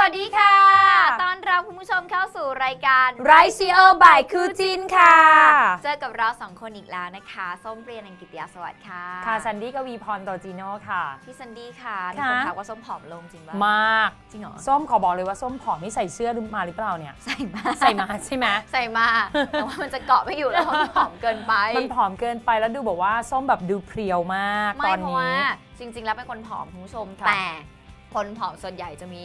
วัสดีค่ะ ต้อนรับคุณผู้ชมเข้าสู่รายการไรซีโอบายคูจินค่ะ เจอกับเราสองคนอีกแล้วนะคะ ส้มเปรียนังกิตยาสวัสดิ์ค่ะ ค่ะซันดี้กวีพรโตจิโน่ค่ะ พี่ซันดี้ค่ะมีค่ะคนถามว่าส้มผอมลงจริงป่ะมาก จริงเหรอ ส้มขอบอกเลยว่าส้มผอมนี่ใส่เสื้อมาหรือเปล่าเนี่ย ใส่มา ใส่มาใช่ไหมใส่มา แต่ว่ามันจะเกาะไม่อยู่แล้วเพราะมันผอมเกินไป มันผอมเกินไปแล้วดูบอกว่าส้มแบบดูเพรียวมากไม่ตอนเพราะนี้ว่าจริง ๆ แล้วเป็นคนผอมคุณผู้ชมค่ะแต่คนผอมส่วนใหญ่จะมี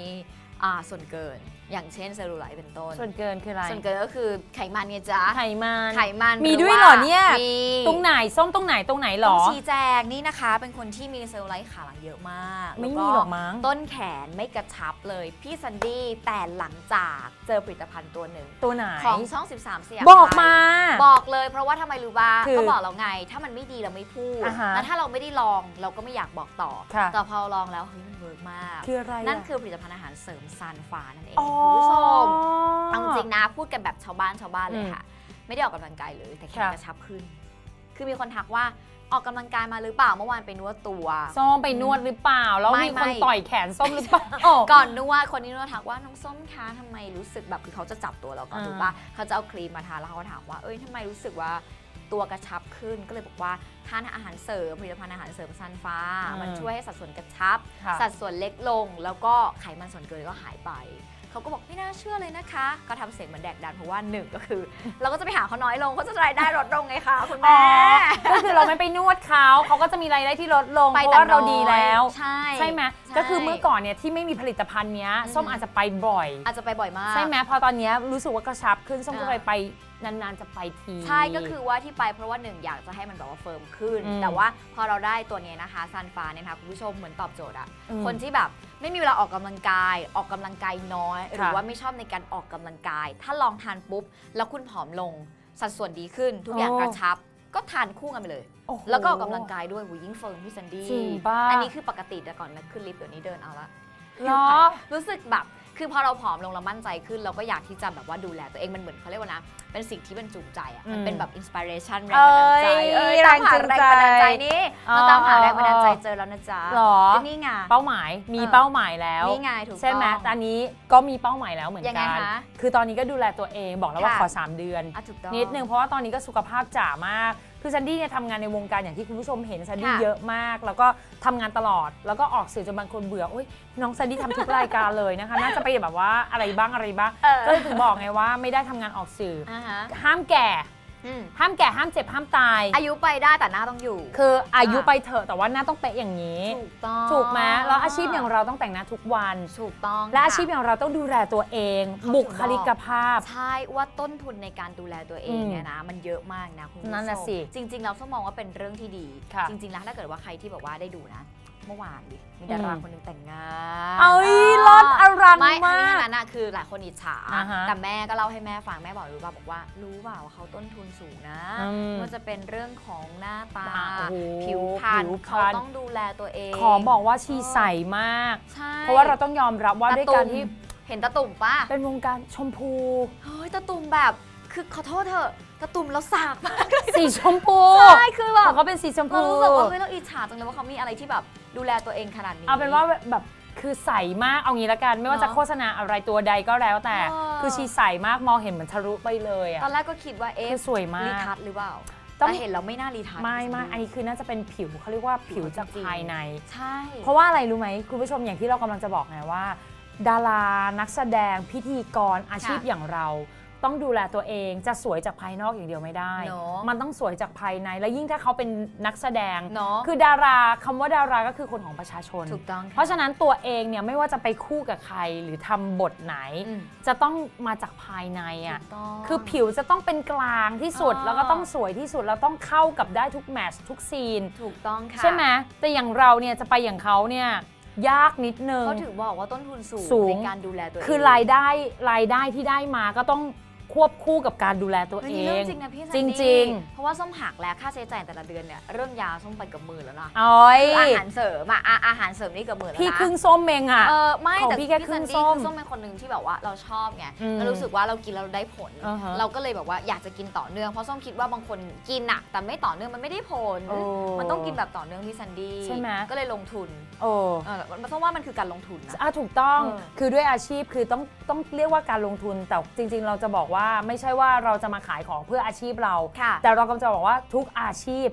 อ่าส่วนเกิน อย่างเช่นเซลลูไลท์เป็นต้น ส่วนเกินคืออะไรส่วนเกินก็คือไขมันไงจ๊ะไขมันไขมันมีรืด้วยเหรอเนี่ย มีตรงไหนส้มตรงไหนตรงไหนหรต้อ องชี้แจงนี่นะคะ เป็นคนที่มีเซลลูไลท์ขาหลังเยอะมากไม่แล้วมีหรอกมั้ง ต้นแขนไม่กระชับเลย พี่ซันดี้แต่หลังจากเจอผลิตภัณฑ์ตัวหนึ่ง ตัวไหน ของช่อง 13 เสียงบอกไทยมา บอกเลยเพราะว่าทำไมรู้บ้าคือก็บอกเราไง ถ้ามันไม่ดีเราไม่พูดอ่าฮะแล้วถ้าเราไม่ได้ลองเราก็ไม่อยากบอกต่อ ค่ะ แต่พอลองแล้วเฮ้ยมัน เวิร์กมาก คืออะไระนั่นคือผลิตภัณฑ์อาหารเสริมซานฟานั่นเองอ๋อคุณผู้ชมเอาจริงนะพูดกันแบบชาวบ้านชาวบ้านเลยค่ะ ไม่ได้ออกกำลังกายเลย แต่แขนค่ะกระชับขึ้น คือมีคนทักว่าออกกำลังกายมาหรือเปล่าเมื่อวานไปนวดตัวส้มไปนวดหรือเปล่า แล้วไม่มีคนไม่ต่อยแขนส้มหรือเปล่าก่อนนวดคนที่นวดทักว่าน้องส้มคะทำไมรู้สึกแบบคือเขาจะจับตัวเราก่อนอ่าถูกปะเขาจะเอาครีมมาทาแล้วเขาก็ถามว่าเอ้ยทำไมรู้สึกว่า ตัวกระชับขึ้นก็เลยบอกว่าทานอาหารเสริมผลิตภัณฑ์อาหารเสริมซันฟ้า มันช่วยให้สัดส่วนกระชับ ค่ะสัดส่วนเล็กลง แล้วก็ไขมันส่วนเกินก็หายไป เขาก็บอกไม่น่าเชื่อเลยนะคะ ก็ทำเสียงเหมือนแดกดันเพราะว่าหนึ่งก็คือ เราก็จะไปหาเขาน้อยลงเขาจะรายได้ลดลงไงคะคุณอ๋อแม่ก็คือเราไม่ไปนวดเขาเขาก็จะมีรายได้ที่ลดลงไปเพราะแต่ว่าเราดีแล้ว ใช่ใช่ไหมใช่ก็คือเมื่อก่อนเนี่ยที่ไม่มีผลิตภัณฑ์เนี้ยอืม ส้มอาจจะไปบ่อย อาจจะไปบ่อยมาก ใช่ไหมพอตอนเนี้ยรู้สึกว่ากระชับขึ้นส้มก็อ่า เลยไป นานๆจะไปที ใช่ก็คือว่าที่ไปเพราะว่าหนึ่งอยากจะให้มันแบบว่าเฟิร์มขึ้น อืมแต่ว่าพอเราได้ตัวเนี้ยนะคะซันฟ้าเนี่ยนะคะคุณผู้ชมเหมือนตอบโจทย์อะอืมคนที่แบบไม่มีเวลาออกกำลังกาย ออกกำลังกายน้อย หรือค่ะว่าไม่ชอบในการออกกำลังกาย ถ้าลองทานปุ๊บ แล้วคุณผอมลงสัดส่วนดีขึ้น ทุกอย่างโอ้ กระชับ ก็ทานคู่กันไปเลย โอ้โห แล้วก็ออกกำลังกายด้วยหูยิ่งเฟิร์มพี่ซันดี้จริงปะอันนี้คือปกติแต่ก่อนนะขึ้นลิฟต์เดี๋ยวนี้เดินเอาละเหรอ รู้สึกแบบ คือพอเราผอมลงเรามั่นใจขึ้น เราก็อยากที่จะแบบว่าดูแลตัวเองมันเหมือนเขาเรียกว่านะ เป็นสิ่งที่เป็นจูงใจอะมันเป็นแบบอินสปิเรชันแรงบันดาลใจเอ้เอ้ยยตามหาแรงจูงใจแรงบันดาลใจนี่อ๋อมาตามหาแรงบันดาลใจเจอแล้วนะจ๊ะเหรอก็นี่ไงเป้าหมายมีเออเป้าหมายแล้วนี่ไงถูกต้องใช่ไหมแต่อันนี้ก็มีเป้าหมายแล้วเหมือนยังไงกันคะคือตอนนี้ก็ดูแลตัวเองบอกแล้วว่าค่ะขอ 3 เดือนอะถูกต้องนิดนึงเพราะว่าตอนนี้ก็สุขภาพจ๋ามาก คือซันดี้เนี่ยทำงานในวงการอย่างที่คุณผู้ชมเห็นซันดี้ค่ะ เยอะมาก แล้วก็ทำงานตลอด แล้วก็ออกสื่อจนบางคนเบื่อโอ๊ยน้องซันดี้ทำทุกรายการเลยนะคะ น่าจะไปแบบว่าอะไรบ้างอะไรบ้าง เออก็เลยถึงบอกไงว่าไม่ได้ทำงานออกสื่อ อ่าฮะ ห้ามแก่อืม ห้ามแก่ห้ามเจ็บห้ามตาย อายุไปได้แต่หน้าต้องอยู่ คืออายุไปเถอะแต่ว่าหน้าต้องเป๊ะอย่างนี้ ถูกต้องถูกไหมแล้วอาชีพอย่างเราต้องแต่งหน้าทุกวัน ถูกต้องและอาค่ชีพอย่างเราต้องดูแลตัวเองเขาถึงบุคลิกภาพ ใช่ว่าต้นทุนในการดูแลตัวเองอืมเนี่ยนะ มันเยอะมากนะคุณผู้ชมนั่นน่ะสิจริง ๆ เราต้องมองว่าเป็นเรื่องที่ดีค่ะจริง ๆ แล้วถ้าเกิดว่าใครที่แบบว่าได้ดูนะ เมื่อวานดิมีดาราอืมคนหนึงแต่งงานเอ้ยรถอรังไม่อันมานี้กนั้นนะคือหลายคนอิจฉา อ่าฮะแต่แม่ก็เล่าให้แม่ฟังแม่บอกรู้ป่ะบอกว่า รู้เปล่าว่าเขาต้นทุนสูงนะอืมไว่าจะเป็นเรื่องของหน้าตา อ่าโอ้โหผิวพรรณผิวพรเขารณ ต้องดูแลตัวเองขอบอกว่าชีใสมาก ใช่เพราะว่าเราต้องยอมรับว่าด้วยการที่เห็นตาตุ่มป่ะ เป็นวงการชมพู เฮ้ยตาตุ่มแบบ คือขอโทษเถอะตาตุ่มแล้วสากมากเลยสีชมพูใช่คือแบขบองเขาเป็นสีชมเราพู รู้สึกว่าเฮ้ยเราอิจฉาจังเลยว่าเขามีอะไรที่แบบ ดูแลตัวเองขนาดนี้ เอาเป็นว่าแบบคือใสมากเอางี้ละกันไม่ว่าจะเนอะโฆษณาอะไรตัวใดก็แล้วแต่ เออ คือชีใสมากมองเห็นเหมือนทะลุไปเลยอะตอนแรกก็คิดว่าเอ๊ะคือสวยมารีกทัชหรือเปล่าต้อง แต่เห็นเราไม่น่ารีทัชไม่ไม่อันนี้คือน่าจะเป็นผิวเขาเรียกว่าผิวจากภายใน ใช่ เพราะว่าอะไรรู้ไหมคุณผู้ชมอย่างที่เรากำลังจะบอกไงว่า ดารานักแสดงพิธีกรอาชีพอย่างเรา ต้องดูแลตัวเองจะสวยจากภายนอกอย่างเดียวไม่ได้ เนอะมันต้องสวยจากภายในและยิ่งถ้าเขาเป็นนักแสดง เนาะคือดาราคำว่าดาราก็คือคนของประชาชน ถูกต้องค่เพราะฉะนั้นตัวเองเนี่ยไม่ว่าจะไปคู่กับใครหรือทำบทไหน อืม จะต้องมาจากภายในถูอะกต้องคือผิวจะต้องเป็นกลางที่สุด อ๋อ แล้วก็ต้องสวยที่สุดแล้วต้องเข้ากับได้ทุกแมทช์ทุกซีน ถูกต้องค่ะใช่ไหมแต่อย่างเราเนี่ยจะไปอย่างเขาเนี่ยยากนิดนึง เขาถึงบอกว่าต้นทุนสูงสูง ในการดูแลตัวเอง คือรายได้รายได้ที่ได้มาก็ต้อง ควบคู่กับการดูแลตัวเฮ้ยเอนี่เรื่องง จริงนะพี่ซันจดี้ริงเพราะว่าส้มหักแล้วค่าใช้จ่ายแต่ละเดือนเนี่ยเรื่องยาส้มไปกับหมื่นแล้วนะๆอ้อยคืออาหารเสริมอะอะอาหารเสริมนี่กับหมื่นแล้วนะพี่ครึ่งส้มเองอะ เออไม่ของแต่พี่แค่พี่ครึ่ซันงดี้ส้มคือส้มเป็นคนหนึ่งที่แบบว่าเราชอบไงอืมแล้วรู้สึกว่าเรากินแล้วเราได้ผล อ่าฮะเราก็เลยแบบว่าอยากจะกินต่อเนื่องเพราะส้มคิดว่าบางคนกินอะแต่ไม่ต่อเนื่องมันไม่ได้ผล โอ้มันต้องกินแบบต่อเนื่องพี่ซันดี้ใช่ไหม ก็เลยลงทุนโอ้ เออมันส้มว่ามันคือการลงทุนนะ อะถูกต้องเออคือด้วยอาชีพคือต้องต้องเรียกว่าการลงทุนแต่จริง ๆ เราจะบอกว่าไม่ใช่ว่าเราจะมาขายของเพื่ออาชีพเราค่ะแต่เรากำลังจะบอกว่าทุกอาชีพ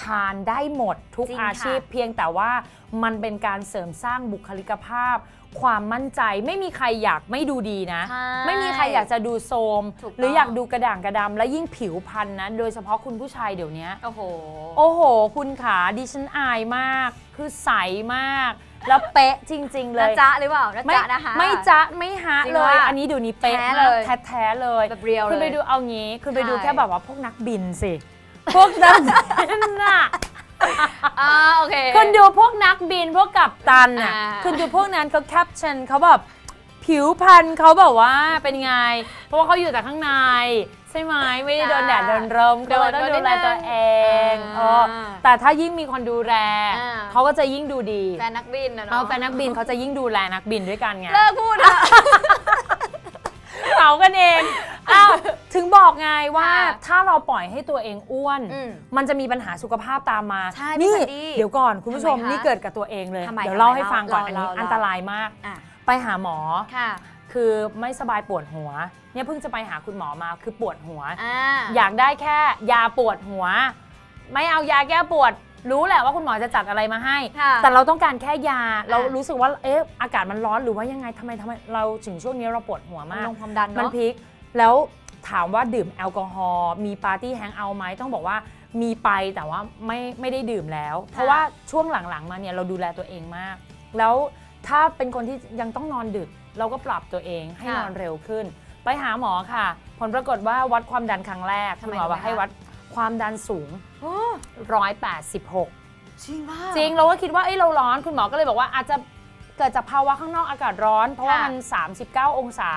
ทานได้หมดทุกจริงค่ะอาชีพเพียงแต่ว่ามันเป็นการเสริมสร้างบุคลิกภาพ ความมั่นใจไม่มีใครอยากไม่ดูดีนะใช่ไม่มีใครอยากจะดูโทรมถูกต้องหรืออยากดูกระด่างกระดำและยิ่งผิวพรรณนะ โดยเฉพาะคุณผู้ชายเดี๋ยวนี้โอ้โหโอ้โห คุณขาดิฉันอายมาก คือใสมาก แล้วเป๊ะจริง ๆ เลนะย จ๊ะหรือเปล่านะไม่จ๊ะนะคะ ไม่จ๊ะไม่ฮะจริงเลย ว่าอันนี้เดี๋ยวนี้เป๊ะแท้มากเลยแท้ๆเลยแบบเรียวเลยคุณไปดูเอางี้ คุณไปดูใช่ แค่แบบว่าพวกนักบินสิ พวกนักบินน่ะ อ่าโอเค คุณดูพวกนักบินพวกกัปตันน่ะอ่า คุณดูพวกนั้นเขาแคปชั่นเขาแบบผิวพรรณเขาแบบว่าเป็นไง เพราะว่าเขาอยู่แต่ข้างในใช่ไหมไม่ได้โดนแดดโดนลมก็เลยต้องดูแลตัวเองอ่าเออแต่ถ้ายิ่งมีคนดูแลอ่าเขาก็จะยิ่งดูดีแฟนนักบินนะเอาเนาะแฟนนักบินเขาจะยิ่งดูแลนักบินด้วยกันไงเลิกพูดอะเหากันเองอ้าวถึงบอกไงว่าค่ะถ้าเราปล่อยให้ตัวเองอ้วนอืมมันจะมีปัญหาสุขภาพตามมาใช่นี่พี่สันดี้เดี๋ยวก่อนคุณผู้ชมทำไมคะนี่เกิดกับตัวเองเลยทำไมเดี๋ยวทำไมเล่าให้ฟังก่อนเล่าอันนี้เล่าอันตรายมากอะไปหาหมอ ค่ะคือไม่สบายปวดหัว เนี่ยเพิ่งจะไปหาคุณหมอมาคือปวดหัว อ่าอยากได้แค่ยาปวดหัว ไม่เอายาแก้ปวด รู้แหละว่าคุณหมอจะจัดอะไรมาให้ ค่ะ แต่เราต้องการแค่ยาเราอะรู้สึกว่าเอ๊ะอากาศมันร้อนหรือว่ายังไงทำไมทำไมเราถึงช่วงนี้เราปวดหัวมันมาก ลงความดันมันเนาะพลิกแล้วถามว่าดื่มแอลกอฮอล์มีปาร์ตี้แฮงเอาท์ไหมต้องบอกว่ามีไปแต่ว่าไม่ไม่ได้ดื่มแล้ว เพราะว่าช่วงหลังๆมาเนี่ยเราดูแลตัวเองมาก แล้วถ้าเป็นคนที่ยังต้องนอนดึก เราก็ปรับตัวเองให้นอนเร็วขึ้น ไปหาหมอค่ะ ผลปรากฏว่าวัดความดันครั้งแรกคุณหมอบอกให้วัดความดันสูงโอ้186 จริงป่ะจริงเราก็คิดว่าเอ้ยเราร้อนคุณหมอก็เลยบอกว่าอาจจะเกิดจากภาวะข้างนอกอากาศร้อน เพราะว่าค่ะมัน 39 องศา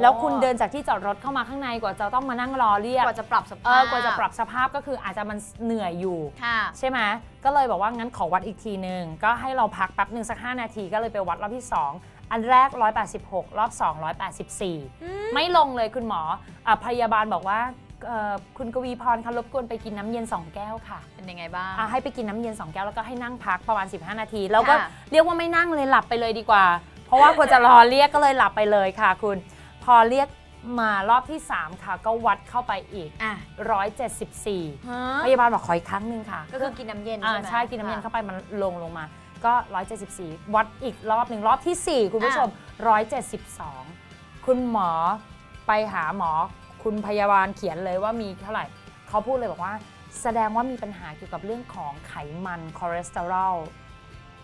แล้วคุณเดินจากที่จอดรถเข้ามาข้างในกว่าจะต้องมานั่งรอเรียกกว่าจะปรับสเอภาพอกว่าจะปรับสภาพก็คืออาจจะมันเหนื่อยอยู่ค่ะใช่ไหมก็เลยบอกว่างั้นขอวัดอีกทีหนึ่งก็ให้เราพักแป๊บหนึ่งสัก 5 นาทีก็เลยไปวัดรอบที่ 2 อันแรก 186 รอบ2 184 ไม่ลงเลยคุณหมออะพยาบาลบอกว่าเอ่อคุณกวีพรคะรบกวนไปกินน้ำเย็น 2 แก้วค่ะ เป็นยังไงบ้างอะให้ไปกินน้ำเย็น 2 แก้วแล้วก็ให้นั่งพักประมาณ 15 นาที แล้วก็ค่ะเรียกว่าไม่นั่งเลยหลับไปเลยดีกว่า เพราะว่ากว่าจะรอเรียกก็เลยหลับไปเลยค่ะ คุณ พอเรียกมารอบที่ 3 ค่ะ ก็วัดเข้าไปอีกอะ174ฮะพยาบาลบอกขออีกครั้งหนึ่งค่ะ ก็คือกินน้ำเย็นอ่าใช่ไหมใช่กินน้ำเย็นค่ะเข้าไปมันลงลงมา ก็ 174 วัดอีกรอบหนึ่งรอบทีสี่ 4 คุณผู้ชม 172 คุณหมอไปหาหมอ คุณพยาบาลเขียนเลยว่ามีเท่าไหร่ เขาพูดเลยบอกว่า แสดงว่ามีปัญหาเกี่ยวกับเรื่องของไขมันคอเลสเตอรอล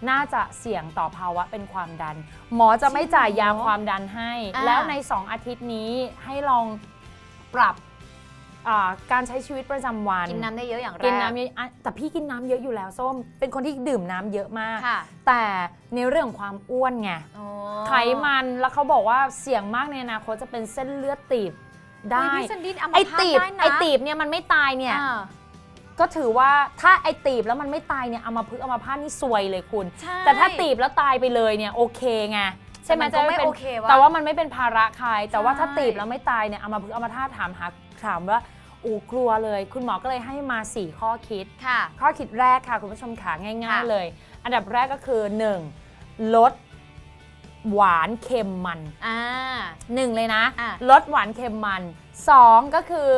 น่าจะเสี่ยงต่อภาวะเป็นความดัน หมอจะไม่จ่ายยาความดันให้อ่าแล้วใน 2 อาทิตย์นี้ให้ลองปรับ อ่าการใช้ชีวิตประจำวัน กินน้ำได้เยอะอย่างแรก กินน้ำเยอะอะแต่พี่กินน้ำเยอะอยู่แล้วส้ม เป็นคนที่ดื่มน้ำเยอะมาก ค่ะ แต่ในเรื่องของความอ้วนไง อ๋อ ไขมันแล้วเขาบอกว่าเสี่ยงมากในอนาคตจะเป็นเส้นเลือดตีบได้ เฮ้ยพี่ซันดี้เอามาไอพาดตีบได้นะไอตีบเนี่ยมันไม่ตายเนี่ย อ่า ก็ถือว่าถ้าไอตีบแล้วมันไม่ตายเนี่ยเอามาพึกษ์เอามาพาดนี่ซวยเลยคุณ ใช่แต่ถ้าตีบแล้วตายไปเลยเนี่ยโอเคไงใช่ไหมแต่มันก็ไม่จะป็นโอเควะแต่ว่ามันไม่เป็นภาระใครแต่ว่าถ้าใช่ ตีบแล้วไม่ตายเนี่ยเอามาพึกษ์เอามาท่าตุถามหาถามว่า อูกลัวเลย คุณหมอก็เลยให้มา 4 ข้อคิด ค่ะ ข้อคิดแรกค่ะคุณผู้ชมขาง่าย ค่ะ ๆเลย อันดับแรกก็คือ 1. ลดหวานเค็มมัน อ่า1เลยนะ อะลดหวานเค็มมัน2ก็คือ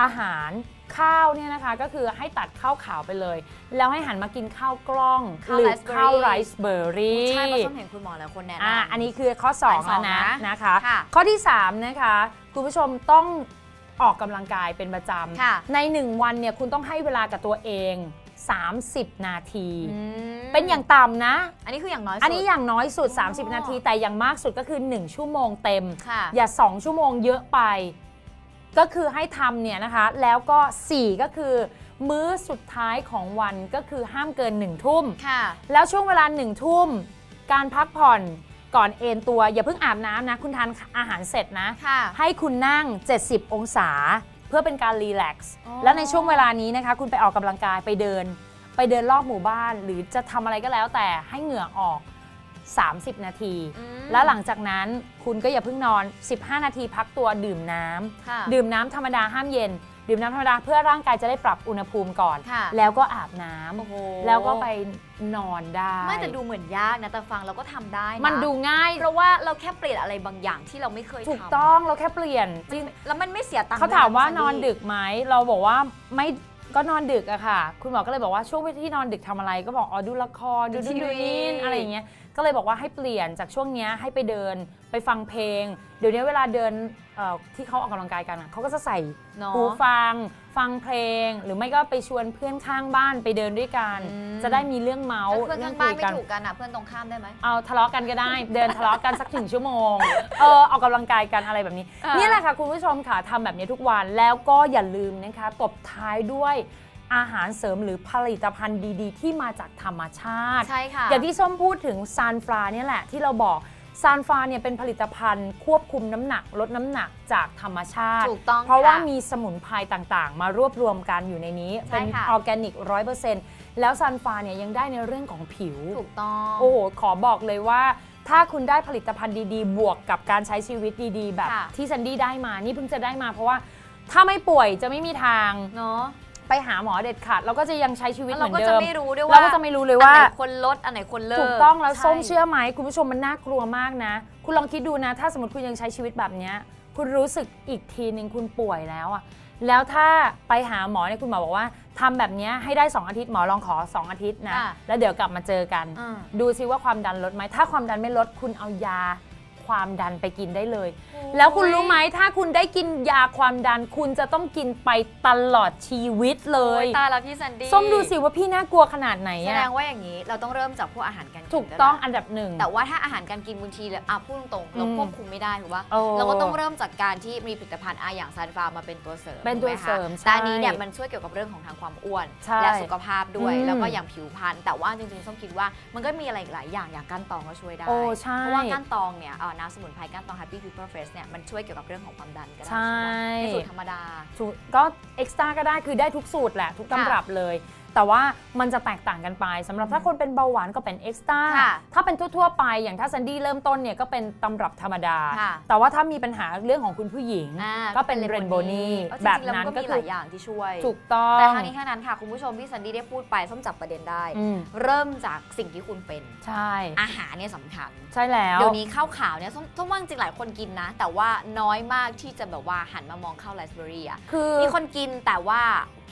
อาหารข้าวเนี่ยนะคะ ก็คือให้ตัดข้าวขาวไปเลย แล้วให้หันมากินข้าวกล้องข้าวหรือไรซ์เบอร์รี่ข้าวไรซ์เบอร์รี่ใช่เพราะส้มเห็นคุณหมอแล้วคนแนะนำ อะอันนี้คือข้อข้อ2สอแล้วงนะนะนะคะ ค่ะ ข้อที่ 3 นะคะ คุณผู้ชมต้อง ออกกำลังกายเป็นประจค่ะำใน 1 วันเนี่ยคุณต้องให้เวลากับตัวเอง 30 นาที อืมเป็นอย่างต่ำนะ อันนี้คืออย่างน้อยสุด อันนี้อย่างน้อยสุด อ๋อ 30 นาทีแต่อย่างมากสุดก็คือ 1 ชั่วโมงเต็ม ค่ะ อย่า 2 ชั่วโมงเยอะไป ก็คือให้ทำเนี่ยนะคะ แล้วก็ 4 ก็คือ มื้อสุดท้ายของวันก็คือห้ามเกิน 1 ทุ่ม ค่ะ แล้วช่วงเวลา 1 ทุ่ม การพักผ่อน ก่อนเอนตัวอย่าเพิ่งอาบน้ำนะ คุณทานอาหารเสร็จนะ ค่ะ ให้คุณนั่ง 70 องศา เพื่อเป็นการรีแลกซ์อ๋อ แล้วในช่วงเวลานี้นะคะ คุณไปออกกำลังกายไปเดิน ไปเดินรอบหมู่บ้าน หรือจะทำอะไรก็แล้วแต่ให้เหงื่อออก 30 นาที อืมแล้วหลังจากนั้นคุณก็อย่าเพิ่งนอน 15 นาทีพักตัวดื่มน้ำ ค่ะ ดื่มน้ำธรรมดาห้ามเย็น ดื่มน้ำธรรมดาเพื่อร่างกายจะได้ปรับอุณหภูมิก่อน ค่ะแล้วก็อาบน้ำโอ้โห แล้วก็ไปนอนได้ไม่แต่ดูเหมือนยากนะแต่ฟังเราก็ทำได้ะมันดูง่ายเพราะว่าเราแค่เปลี่ยนอะไรบางอย่างที่เราไม่เคยทำถูกต้องเราแค่เปลี่ยนจริง แล้วมันไม่เสียตังค์เขาถามว่าด้วยะนอนพี่ดึกไหม เราบอกว่าไม่ก็นอนดึกอะค่ะ คุณหมอก็เลยบอกว่าช่วงที่นอนดึกทำอะไรก็บอกอ๋อดูละครดูดูดูนี่อะไรอย่างเงี้ย ก็เลยบอกว่าให้เปลี่ยนจากช่วงเนี้ยให้ไปเดินไปฟังเพลง เดี๋ยวนี้เวลาเดินเอ่อที่เขาออกกำลังกายกันอะเขาก็จะใส่เนาะหูฟัง ฟังเพลง หรือไม่ก็ไปชวนเพื่อนข้างบ้านไปเดินด้วยกัน อืม จะได้มีเรื่องเมาส์ถ้าเพื่อนเรื่ข้างคุบ้านยไม่กัน ถูกกันอะเพื่อนตรงข้ามได้ไหม เอาทะเลาะกันก็ได้ เดินทะเลาะกันสักถึงชั่วโมง เออออกกำลังกายกันอะไรแบบนี้อ่านี่นี่แหละค่ะคุณผู้ชมค่ะทำแบบนี้ทุกวันแล้วก็อย่าลืมนะคะ ตบท้ายด้วย อาหารเสริมหรือผลิตภัณฑ์ดีๆ ที่มาจากธรรมชาติ ใช่ค่ะ อย่างที่ส้มพูดถึงซานฟราเนี่ยแหละที่เราบอกซานฟราเนี่ยเป็นผลิตภัณฑ์ควบคุมน้ำหนัก ลดน้ำหนักจากธรรมชาติ ถูกต้องเพราะว่าค่มีสมุนไพรต่างๆ มารวบรวมกันอยู่ในนี้ ใช่เป็นค่ะ ออร์แกนิกร้อยเปอร์เซ็นต์แล้วซานฟราเนี่ยยังได้ในเรื่องของผิว ถูกต้อง โอ้โห ขอบอกเลยว่า ถ้าคุณได้ผลิตภัณฑ์ดีๆ บวกกับการใช้ชีวิตดีๆ แบบค่ะ ที่ซันดี้ได้มา นี่เพิ่งจะได้มาเพราะว่าถ้าไม่ป่วยจะไม่มีทาง เนาะ ไปหาหมอเด็ดขาดเราก็จะยังใช้ชีวิตแล้วเหมืเราอนก็เดิจะมไม่รู้ด้วยว่าเราก็จะไม่รู้เลยว่าอันไหนคนลดอันไหนคนเลิกถูกต้องแล้วใส้มเชื่อไหมคุณผู้ชมมันน่ากลัวมากนะ คุณลองคิดดูนะ ถ้าสมมติคุณยังใช้ชีวิตแบบเนี้ยคุณรู้สึกอีกทีหนึ่งคุณป่วยแล้วอะแล้วถ้าไปหาหมอเนี่ยคุณหมอบอกว่าทำแบบเนี้ยให้ได้ 2 อาทิตย์หมอลองขอ 2 อาทิตย์นะค่ะแล้วเดี๋ยวกลับมาเจอกันอืมดูซิว่าความดันลดไหมถ้าความดันไม่ลดคุณเอายา ความดันไปกินได้เลย แล้วคุณรู้ไหมถ้าคุณได้กินยาความดัน คุณจะต้องกินไปตลอดชีวิตเลโอ้ยยตายแล้วพี่แซนดี้ส้มดูสิว่าพี่น่ากลัวขนาดไหนแสอะดงว่าอย่างนี้เราต้องเริ่มจากพวกอาหารการกินถูกต้องแล้วล่ะอันดับหนึ่ง แต่ว่าถ้าอาหารการกินบางทีเลยอะพูดตรงๆเราอืมควบคุมไม่ได้ถูกปะโอ้เราก็ต้องเริ่มจากการที่มีผลิตภัณฑ์อาอย่างซันฟามาเป็นตัวเสริมเป็นตัวถูกไหคะเสริมใช่แต่อันนี้เนี่ยมันช่วยเกี่ยวกับเรื่องของทางความอ้วน ใช่และสุขภาพด้วย อืมแล้วก็อย่างผิวพรรณแต่ว่าจริงๆส้มคิดว่ามันก็มีอะไรอีกหลายอย่างอย่างก้านตองก็ช่วยได้ โอ้ใช่ เพราะว่าก้านตองเนี่ยเอ่อน้ำสมุนไพรก้านตอง Happy People Fresh เนี่ยมันช่วยเกี่ยวกับเรื่องของความดันก็ได้ใช่ใช่ปะในสูตรธรรมดาถูกก็เอ็กซ์ตร้าก็ได้คือได้ทุกสูตรแหละ ทุกตำรับเลย แต่ว่ามันจะแตกต่างกันไปสำหรับถ้าคนเป็นเบาหวานก็เป็นเอ็กซ์ตร้าค่ะถ้าเป็นทั่วๆไปอย่างถ้าซันดี้เริ่มต้นเนี่ยก็เป็นตำรับธรรมดา ค่ะแต่ว่าถ้ามีปัญหาเรื่องของคุณผู้หญิง อ่าก็เป็นเรนโบนีเอาจแบบริงๆแล้วนั้นมันก็ก็มีคืหอลายอย่างที่ช่วย ถูกต้อง แต่ทั้งนี้ทั้งนั้นค่ะ คุณผู้ชมที่ซันดี้ได้พูดไปส้มจับประเด็นได้ อืม เริ่มจากสิ่งที่คุณเป็น ใช่ อาหารเนี่ยสำคัญ ใช่แล้ว เดี๋ยวนี้ข้าวขาวเนี่ยส้มส้มว่าจริงๆหลายคนกินนะ แต่ว่าน้อยมากที่จะแบบว่าหันมามองข้าวไรซ์เบอร์รี่อะคือ มีคนกินแต่ว่า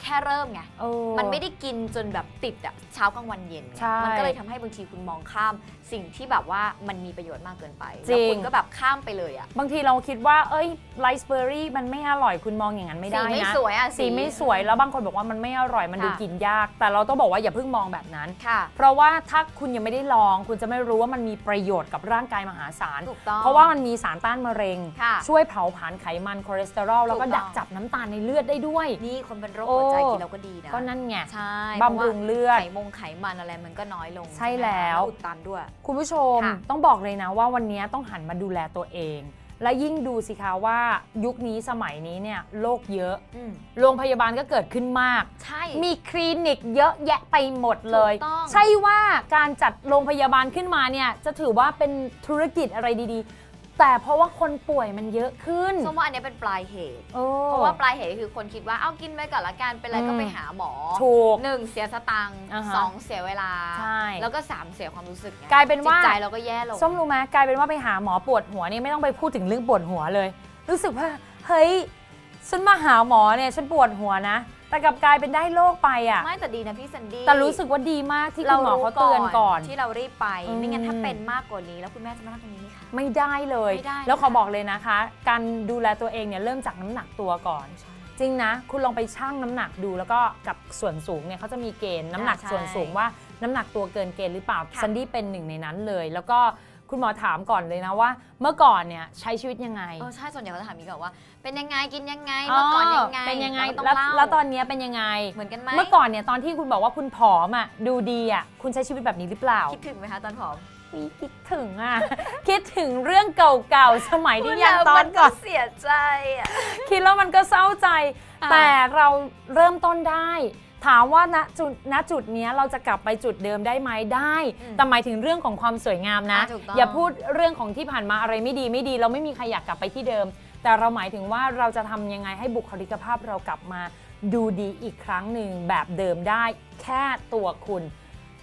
แค่เริ่มไง เออ มันไม่ได้กินจนแบบติดอะเช้ากลางวันเย็นไงใช่มันก็เลยทำให้บางทีคุณมองข้าม สิ่งที่แบบว่ามันมีประโยชน์มากเกินไปจริแล้วง คุณก็แบบข้ามไปเลยอะบางทีเราคิดว่า เอ้ยไรซ์เบอร์รี่มันไม่อร่อยคุณมองอย่างนั้นไม่ได้สีนะไม่สวยอะ สีไม่สวยแล้วบางคนบอกว่ามันไม่อร่อยมันดูค่ะ กินยาก แต่เราต้องบอกว่าอย่าเพิ่งมองแบบนั้น ค่ะ เพราะว่าถ้าคุณยังไม่ได้ลอง คุณจะไม่รู้ว่ามันมีประโยชน์กับร่างกายมหาศาล ถูกต้องเพราะว่ามันมีสารต้านมะเร็ง ค่ะช่วยเผาผลาญไขมันคอเลสเตอรอลแล้วก็ถูกต้ดัองกจับน้ำตาลในเลือดได้ด้วย นี่คนเป็นโรคโอ้หัวใจกินแล้วก็ดีนะก็นั่นไงใช่บำรุงเลือดไขมงไขมันอะไรมันก็น้อยลง ใช่ไหมแล้วอุดตันด้วย คุณผู้ชมค่ะต้องบอกเลยนะว่าวันนี้ต้องหันมาดูแลตัวเอง และยิ่งดูสิคะว่ายุคนี้สมัยนี้เนี่ยโรคเยอะอืมโรงพยาบาลก็เกิดขึ้นมาก ใช่ มีคลินิกเยอะแยะไปหมดเลยถูกต้องใช่ว่าการจัดโรงพยาบาลขึ้นมาเนี่ยจะถือว่าเป็นธุรกิจอะไรดีๆ แต่เพราะว่าคนป่วยมันเยอะขึ้น ส้มว่าอันเนี้ยเป็นปลายเหตุโอ้เพราะว่าปลายเหตุคือคนคิดว่าเอ้ากินไปก่อนละกันเป็นไรก็อืมไปหาหมอถูกหนึ่งเสียสตังค์อ่าฮะสองเสียเวลา ใช่แล้วก็สามเสียความรู้สึกไงกลายเป็นว่า จิตใจเราก็แย่ลง ส้มรู้ไหมกลายเป็นว่าไปหาหมอปวดหัวเนี่ยไม่ต้องไปพูดถึงเรื่องปวดหัวเลย รู้สึกว่าเฮ้ยฉันมาหาหมอเนี่ยฉันปวดหัวนะ แต่กลับกลายเป็นได้โรคไปอะ ไม่แต่ดีนะพี่ซันดี้แต่รู้สึกว่าดีมากที่คุณหมอเขาเตือนก่อน ที่เรารีบไป อืม ไม่งั้นถ้าเป็นมากกว่านี้แล้วคุณแม่จะมานั่งตรงนี้ ไหมคะไม่ได้เลย ไม่ได้แล้วขอนะคะบอกเลยนะคะ การดูแลตัวเองเนี่ยเริ่มจากน้ำหนักตัวก่อนจริงนะ คุณลองไปชั่งน้ำหนักดูแล้วก็กับส่วนสูงเนี่ยเขาจะมีเกณฑ์น้ำหนักอ่าใช่ส่วนสูงว่าน้ำหนักตัวเกินเกณฑ์หรือเปล่าค่ะ ซันดี้เป็นหนึ่งในนั้นเลย แล้วก็คุณหมอถามก่อนเลยนะว่า เมื่อก่อนเนี่ยใช้ชีวิตยังไงเออใช่ส่วนใหญ่เขาจะถามมีก่อนว่า เป็นยังไงกินยังไงเมื่อก่อนยังไงเป็นยังไงเราก็ต้องแล้วเล่าแล้วตอนเนี้ยเป็นยังไง เหมือนกันไหมเมื่อก่อนเนี่ยตอนที่คุณบอกว่าคุณผอมอะดูดีอะคุณใช้ชีวิตแบบนี้หรือเปล่า คิดถึงไหมคะตอนผอม อุ๊ยคิดถึงอะ คิดถึงเรื่องเก่าๆ สมัยที่ยังตอนก่อน เสียใจอะ คิดแล้วมันก็เศร้าใจ อ่า แต่เราเริ่มต้นได้ ถามว่าณจุดณจุดเนี้ยเราจะกลับไปจุดเดิมได้ไหมได้แต่หมายถึงเรื่องของความสวยงามนะ อ่าถูกต้อง อย่าพูดเรื่องของที่ผ่านมาอะไรไม่ดีไม่ดี เราไม่มีใครอยากกลับไปที่เดิม แต่เราหมายถึงว่าเราจะทำยังไงให้บุคลิกภาพเรากลับมา ดูดีอีกครั้งหนึ่งแบบเดิมได้ แค่ตัวคุณ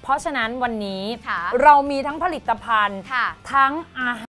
เพราะฉะนั้นวันนี้ค่ะเรามีทั้งผลิตภัณฑ์ค่ะทั้งอาหาร